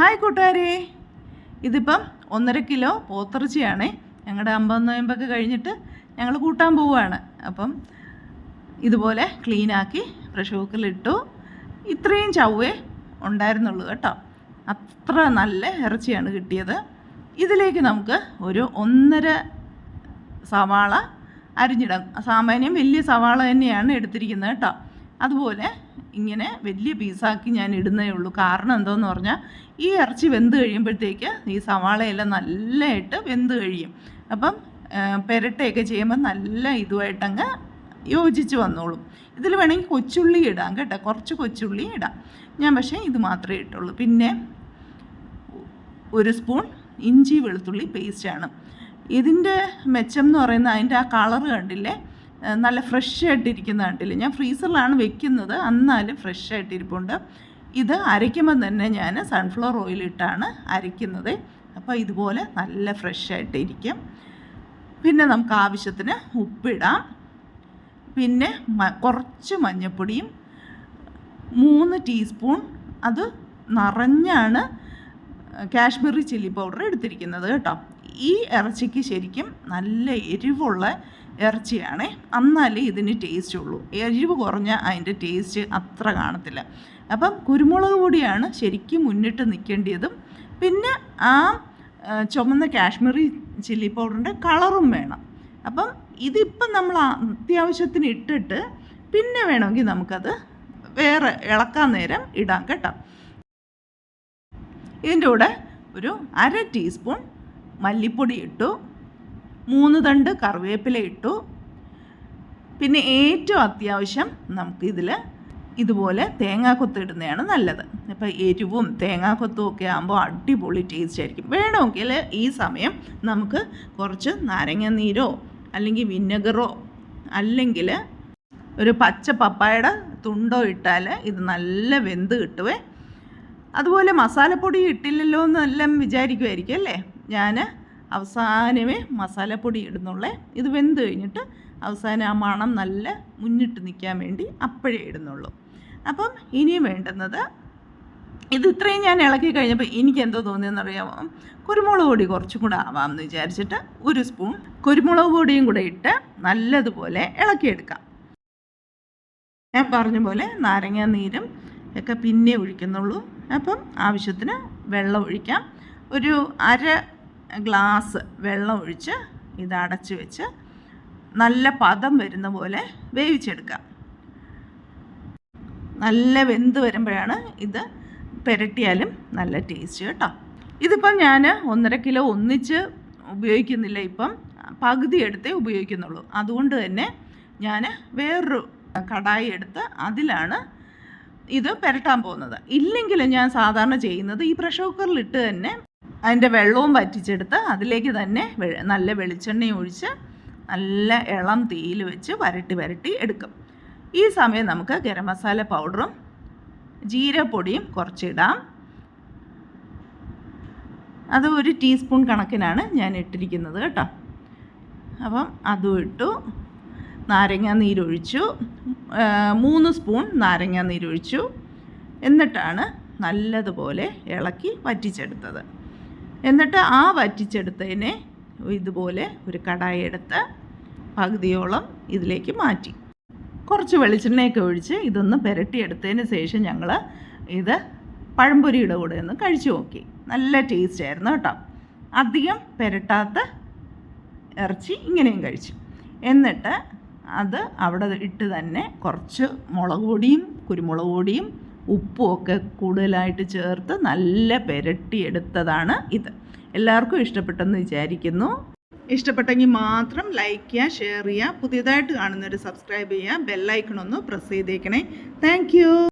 Hi കൂട്ടുകാരെ. ഇതിപ്പം ഒന്നര കിലോ പോത്തിറച്ചിയാണ്. ഞങ്ങളുടെ അമ്പത് നോയമ്പൊക്കെ കഴിഞ്ഞിട്ട് ഞങ്ങൾ കൂട്ടാൻ പോവുകയാണ്. അപ്പം ഇതുപോലെ ക്ലീനാക്കി പ്രഷർ കുക്കറിലിട്ടു ഇത്രയും ചവ്വേ ഉണ്ടായിരുന്നുള്ളൂ കേട്ടോ. അത്ര നല്ല ഇറച്ചിയാണ് കിട്ടിയത്. ഇതിലേക്ക് നമുക്ക് ഒരു ഒന്നര സവാള അരിഞ്ഞിടാം. സാമാന്യം വലിയ സവാള തന്നെയാണ് എടുത്തിരിക്കുന്നത് കേട്ടോ. അതുപോലെ ഇങ്ങനെ വലിയ പീസാക്കി ഞാൻ ഇടുന്നേ ഉള്ളൂ. കാരണം എന്തോന്ന് പറഞ്ഞാൽ ഈ ഇറച്ചി വെന്ത് കഴിയുമ്പോഴത്തേക്ക് ഈ സവാളയെല്ലാം നല്ലതായിട്ട് വെന്ത് കഴിയും. അപ്പം പെരട്ടയൊക്കെ ചെയ്യുമ്പോൾ നല്ല ഇതുമായിട്ടങ്ങ് യോജിച്ച് വന്നോളും. ഇതിൽ വേണമെങ്കിൽ കൊച്ചുള്ളി ഇടാം കേട്ടോ. കുറച്ച് കൊച്ചുള്ളി ഇടാം. ഞാൻ പക്ഷേ ഇത് മാത്രമേ ഇട്ടുള്ളൂ. പിന്നെ ഒരു സ്പൂൺ ഇഞ്ചി വെളുത്തുള്ളി പേസ്റ്റാണ്. ഇതിന്റെ മെച്ചം എന്ന് പറയുന്നത് അതിന്റെ ആ കളറ് കണ്ടില്ലേ? നല്ല ഫ്രഷ് ആയിട്ടിരിക്കുന്ന കണ്ടില്ലേ? ഞാൻ ഫ്രീസറിലാണ് വെക്കുന്നത്. എന്നാലും ഫ്രഷ് ആയിട്ടിരിപ്പുണ്ട് ഇത് അരയ്ക്കുമ്പോൾ തന്നെ ഞാൻ സൺഫ്ലവർ ഓയിലിട്ടാണ് അരയ്ക്കുന്നത്. അപ്പോൾ ഇതുപോലെ നല്ല ഫ്രഷ് ആയിട്ടിരിക്കും പിന്നെ നമുക്ക് ആവശ്യത്തിന് ഉപ്പിടാം. പിന്നെ കുറച്ച് മഞ്ഞൾപ്പൊടിയും മൂന്ന് ടീസ്പൂൺ അത് നിറഞ്ഞാണ് കാശ്മീരി ചില്ലി പൗഡർ എടുത്തിരിക്കുന്നത് കേട്ടോ. ഈ ഇറച്ചിക്ക് ശരിക്കും നല്ല എരിവുള്ള ഇറച്ചിയാണ്. എന്നാലേ ഇതിന് ടേസ്റ്റ് ഉള്ളൂ. എരിവ് കുറഞ്ഞ അതിന്റെ ടേസ്റ്റ് അത്ര കാണത്തില്ല. അപ്പം കുരുമുളക് പൊടിയാണ് ശരിക്കും മുന്നിട്ട് നിൽക്കേണ്ടതും. പിന്നെ ആ ചുമന്ന കാശ്മീരി ചില്ലി പൗഡറിന്റെ കളറും വേണം. അപ്പം ഇതിപ്പം നമ്മൾ അത്യാവശ്യത്തിന് ഇട്ടിട്ട് പിന്നെ വേണമെങ്കിൽ നമുക്കത് വേറെ ഇളക്കാൻ നേരം ഇടാം കേട്ടോ. ഇതിന്റെ കൂടെ ഒരു അര ടീസ്പൂൺ മല്ലിപ്പൊടി ഇട്ടു മൂന്ന് തണ്ട് കറിവേപ്പില ഇട്ടു. പിന്നെ ഏറ്റവും അത്യാവശ്യം നമുക്കിതിൽ ഇതുപോലെ തേങ്ങാക്കൊത്ത് ഇടുന്നതാണ് നല്ലത്. അപ്പോൾ എരിവും തേങ്ങാക്കൊത്തും ഒക്കെ ആകുമ്പോൾ അടിപൊളി ടേസ്റ്റ് ആയിരിക്കും. വേണമെങ്കിൽ ഈ സമയം നമുക്ക് കുറച്ച് നാരങ്ങ നീരോ അല്ലെങ്കിൽ വിനെഗറോ അല്ലെങ്കിൽ ഒരു പച്ച പപ്പായയുടെ തുണ്ടോ ഇട്ടാൽ ഇത് നല്ല വെന്ത് കിട്ടുവേ. അതുപോലെ മസാലപ്പൊടി ഇട്ടില്ലല്ലോ എന്നെല്ലാം വിചാരിക്കുമായിരിക്കും അല്ലേ? ഞാൻ അവസാനമേ മസാലപ്പൊടി ഇടുന്നുള്ളേ. ഇത് വെന്ത് കഴിഞ്ഞിട്ട് അവസാനം ആ മണം നല്ല മുന്നിട്ട് നിൽക്കാൻ വേണ്ടി അപ്പോഴേ ഇടുന്നുള്ളൂ. അപ്പം ഇനി വേണ്ടുന്നത് ഇത് ഇത്രയും ഞാൻ ഇളക്കി കഴിഞ്ഞപ്പോൾ എനിക്ക് എന്തോ തോന്നിയെന്നറിയാമോ കുരുമുളക് പൊടി കുറച്ചും കൂടെ ആവാമെന്ന് വിചാരിച്ചിട്ട് ഒരു സ്പൂൺ കുരുമുളക് പൊടിയും കൂടെ ഇട്ട് നല്ലതുപോലെ ഇളക്കിയെടുക്കാം. ഞാൻ പറഞ്ഞ പോലെ നാരങ്ങ നീരും ഒക്കെ പിന്നെ ഒഴിക്കുന്നുള്ളൂ. അപ്പം ആവശ്യത്തിന് വെള്ളം ഒഴിക്കാം. ഒരു അര ഗ്ലാസ് വെള്ളം ഒഴിച്ച് ഇത് അടച്ച് വെച്ച് നല്ല പദം വരുന്ന പോലെ വേവിച്ചെടുക്കാം നല്ല വെന്ത് വരുമ്പോഴാണ് ഇത് പുരട്ടിയാലും നല്ല ടേസ്റ്റ് കേട്ടോ. ഇതിപ്പം ഞാൻ ഒന്നര കിലോ ഒന്നിച്ച് ഉപയോഗിക്കുന്നില്ല ഇപ്പം. പകുതി എടുത്തേ ഉപയോഗിക്കുന്നുള്ളൂ. അതുകൊണ്ട് തന്നെ ഞാൻ വേറൊരു കടായി എടുത്ത് അതിലാണ് ഇത് പുരട്ടാൻ പോകുന്നത്. ഇല്ലെങ്കിൽ ഞാൻ സാധാരണ ചെയ്യുന്നത് ഈ പ്രഷർ കുക്കറിലിട്ട് തന്നെ അതിന്റെ വെള്ളവും വറ്റിച്ചെടുത്ത് അതിലേക്ക് തന്നെ നല്ല വെളിച്ചെണ്ണയും ഒഴിച്ച് നല്ല ഇളം തീയിൽ വെച്ച് വരട്ടി വരട്ടി എടുക്കും. ഈ സമയം നമുക്ക് ഗരം മസാല പൗഡറും ജീരപ്പൊടിയും കുറച്ചിടാം. അത് ഒരു ടീസ്പൂൺ കണക്കിനാണ് ഞാൻ ഇട്ടിരിക്കുന്നത് കേട്ടോ. അപ്പം അതും ഇട്ടു. നാരങ്ങ നീരൊഴിച്ചു മൂന്ന് സ്പൂൺ നാരങ്ങ നീരൊഴിച്ചു എന്നിട്ടാണ് നല്ലതുപോലെ ഇളക്കി വറ്റിച്ചെടുത്തത്. എന്നിട്ട് ആ വറ്റിച്ചെടുത്തതിനെ ഇതുപോലെ ഒരു കടായി എടുത്ത് പകുതിയോളം ഇതിലേക്ക് മാറ്റി. കുറച്ച് വെളിച്ചെണ്ണയൊക്കെ ഒഴിച്ച് ഇതൊന്ന് പുരട്ടിയെടുത്തതിന് ശേഷം ഞങ്ങൾ ഇത് പഴംപൊരിയുടെ കൂടെ ഒന്ന് കഴിച്ചു നോക്കി. നല്ല ടേസ്റ്റ് ആയിരുന്നു കേട്ടോ. അധികം പുരട്ടാത്ത ഇറച്ചി ഇങ്ങനെയും കഴിച്ചു. എന്നിട്ട് അത് അവിടെ ഇട്ട് തന്നെ കുറച്ച് മുളക് പൊടിയും കുരുമുളക് പൊടിയും ഉപ്പും ഒക്കെ കൂടുതലായിട്ട് ചേർത്ത് നല്ല പുരട്ടിയെടുത്തതാണ് ഇത്. എല്ലാവർക്കും ഇഷ്ടപ്പെട്ടെന്ന് വിചാരിക്കുന്നു. ഇഷ്ടപ്പെട്ടെങ്കിൽ മാത്രം ലൈക്ക് ചെയ്യുക ഷെയർ ചെയ്യുക. പുതിയതായിട്ട് കാണുന്നവർ സബ്സ്ക്രൈബ് ചെയ്യുക ബെല്ലൈക്കണൊന്ന് പ്രസ് ചെയ്തേക്കണേ. താങ്ക്